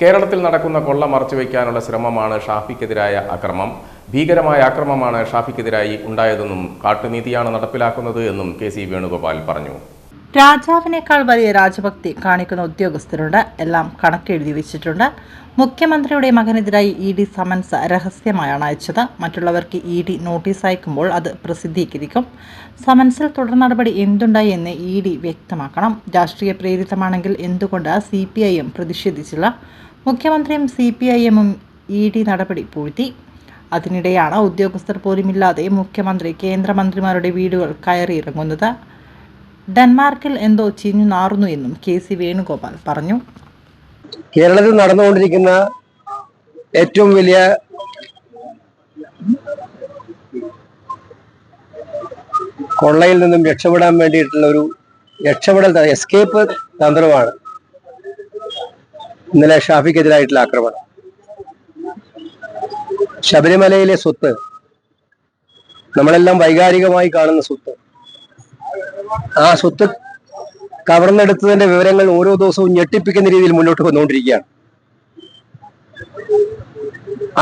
കേരളത്തിൽ നടക്കുന്ന കൊള്ള മറച്ചുവെക്കാനുള്ള ശ്രമമാണ് ഷാഫിക്കെതിരായ അക്രമം. ഭീകരമായ അക്രമമാണ് ഷാഫിക്കെതിരായി ഉണ്ടായതെന്നും കാട്ടുനീതിയാണ് നടപ്പിലാക്കുന്നത് എന്നും കെ സി വേണുഗോപാൽ പറഞ്ഞു. രാജാവിനേക്കാൾ വലിയ രാജഭക്തി കാണിക്കുന്ന ഉദ്യോഗസ്ഥരുണ്ട്. എല്ലാം കണക്കെഴുതി വെച്ചിട്ടുണ്ട്. മുഖ്യമന്ത്രിയുടെ മകനെതിരായി ഇ ഡി സമൻസ് രഹസ്യമായാണ് അയച്ചത്. മറ്റുള്ളവർക്ക് ഇ ഡി നോട്ടീസ് അയക്കുമ്പോൾ അത് പ്രസിദ്ധീകരിക്കും. സമൻസിൽ തുടർ നടപടി എന്തുണ്ടായി എന്ന് ഇ ഡി വ്യക്തമാക്കണം. രാഷ്ട്രീയ പ്രേരിതമാണെങ്കിൽ എന്തുകൊണ്ട് സി പി ഐ എം പ്രതിഷേധിച്ചില്ല? മുഖ്യമന്ത്രിയും സി പി ഐ എമ്മും ഇ ഡി നടപടി പൂഴ്ത്തി. അതിനിടെയാണ് ഉദ്യോഗസ്ഥർ പോലുമില്ലാതെ മുഖ്യമന്ത്രി കേന്ദ്രമന്ത്രിമാരുടെ വീടുകൾ കയറിയിറങ്ങുന്നത്. ഡെൻമാർക്കിൽ എന്തോ ചീഞ്ഞു നാറുന്നു എന്നും കെ സി വേണുഗോപാൽ പറഞ്ഞു. കേരളത്തിൽ നടന്നുകൊണ്ടിരിക്കുന്ന ഏറ്റവും വലിയ കൊള്ളയിൽ നിന്നും രക്ഷപ്പെടാൻ വേണ്ടിയിട്ടുള്ള ഒരു രക്ഷപ്പെടൽ എസ്കേപ്പ് തന്ത്രമാണ്. ഇന്നലെ ഷാഫിക്കെതിരായിട്ടുള്ള ആക്രമണം. ശബരിമലയിലെ സ്വത്ത് നമ്മളെല്ലാം വൈകാരികമായി കാണുന്ന സ്വത്ത് ആ സ്വത്ത് കവർന്നെടുത്തതിന്റെ വിവരങ്ങൾ ഓരോ ദിവസവും ഞെട്ടിപ്പിക്കുന്ന രീതിയിൽ മുന്നോട്ട് വന്നുകൊണ്ടിരിക്കുകയാണ്.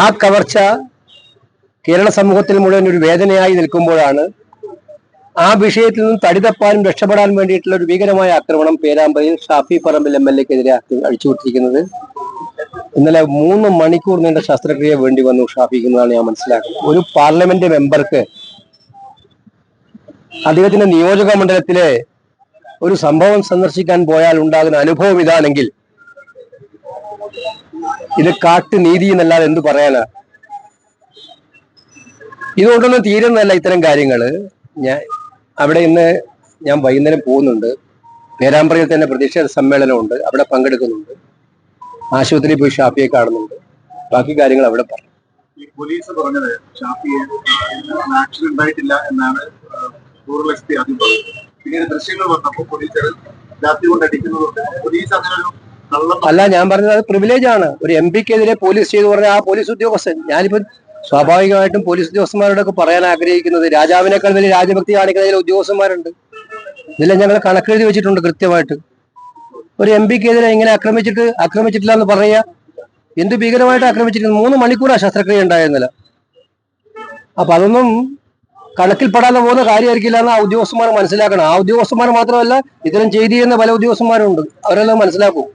ആ കവർച്ച കേരള സമൂഹത്തിൽ മുഴുവൻ ഒരു വേദനയായി നിൽക്കുമ്പോഴാണ് ആ വിഷയത്തിൽ നിന്നും തടിതപ്പാനും രക്ഷപ്പെടാൻ വേണ്ടിയിട്ടുള്ള ഒരു ഭീകരമായ ആക്രമണം പേരാമ്പ്രയിൽ ഷാഫി പറമ്പിൽ എം എൽ എക്കെതിരെ അഴിച്ചുവിട്ടിരിക്കുന്നത് ഇന്നലെ മൂന്ന് മണിക്കൂർ നീണ്ട ശസ്ത്രക്രിയ വേണ്ടി വന്നു ഷാഫിക്കുന്നതാണ് ഞാൻ മനസ്സിലാക്കുന്നത്. ഒരു പാർലമെന്റ് മെമ്പർക്ക് അദ്ദേഹത്തിന്റെ നിയോജക മണ്ഡലത്തിലെ ഒരു സംഭവം സന്ദർശിക്കാൻ പോയാൽ ഉണ്ടാകുന്ന അനുഭവം ഇതാണെങ്കിൽ ഇത് കാട്ടു നീതി എന്നല്ലാതെ എന്തു പറയാനാ? ഇതുകൊണ്ടൊന്നും തീരുന്നതല്ല ഇത്തരം കാര്യങ്ങൾ. ഞാൻ അവിടെ ഇന്ന് ഞാൻ വൈകുന്നേരം പോകുന്നുണ്ട്. പേരാമ്പ്രയിൽ തന്നെ പ്രതിഷേധ സമ്മേളനമുണ്ട്. അവിടെ പങ്കെടുക്കുന്നുണ്ട്. ആശുപത്രിയിൽ പോയി ഷാഫിയെ കാണുന്നുണ്ട്. ബാക്കി കാര്യങ്ങൾ അവിടെ പറഞ്ഞു പോലീസ് പറഞ്ഞത് ഷാഫിയെ ആക്ഷൻ ഉണ്ടായിട്ടില്ല എന്നാണ് റൂറൽ ലക്ഷത്തി ആദ്യം പറഞ്ഞു പിന്നീട് ദൃശ്യങ്ങൾ വന്നപ്പോൾ പോലീസുകാർ രാത്രി കൊണ്ട് അടിക്കുന്നതുകൊണ്ട് പോലീസ് അങ്ങനെ ഒരു അല്ല ഞാൻ പറഞ്ഞത് അത് പ്രിവിലേജ് ആണ്. ഒരു എം പിക്കെതിരെ പോലീസ് ചെയ്തു പറഞ്ഞ ആ പോലീസ് ഉദ്യോഗസ്ഥൻ ഞാനിപ്പോ സ്വാഭാവികമായിട്ടും പോലീസ് ഉദ്യോഗസ്ഥന്മാരോടൊക്കെ പറയാൻ ആഗ്രഹിക്കുന്നത് രാജാവിനേക്കാൾ വലിയ രാജഭക്തി കാണിക്കുന്ന ചില ഉദ്യോഗസ്ഥന്മാരുണ്ട്. ഇതെല്ലാം ഞങ്ങൾ കണക്കെഴുതി വെച്ചിട്ടുണ്ട് കൃത്യമായിട്ട്. ഒരു എം പിക്കെതിരെ ഇങ്ങനെ ആക്രമിച്ചിട്ട് ആക്രമിച്ചിട്ടില്ല എന്ന് പറയുക എന്ത് ഭീകരമായിട്ട് ആക്രമിച്ചിരിക്കുന്നു? മൂന്ന് മണിക്കൂറാണ് ശസ്ത്രക്രിയ ഉണ്ടായിരുന്നില്ല. അപ്പൊ അതൊന്നും കണക്കിൽപ്പെടാതെ പോകുന്ന കാര്യമായിരിക്കില്ല എന്ന് ആ ഉദ്യോഗസ്ഥന്മാർ മനസ്സിലാക്കണം. ആ ഉദ്യോഗസ്ഥന്മാർ മാത്രമല്ല ഇത്തരം ചെയ്തി ചെയ്യുന്ന പല ഉദ്യോഗസ്ഥന്മാരുണ്ട്. അവരെല്ലാം മനസ്സിലാക്കും.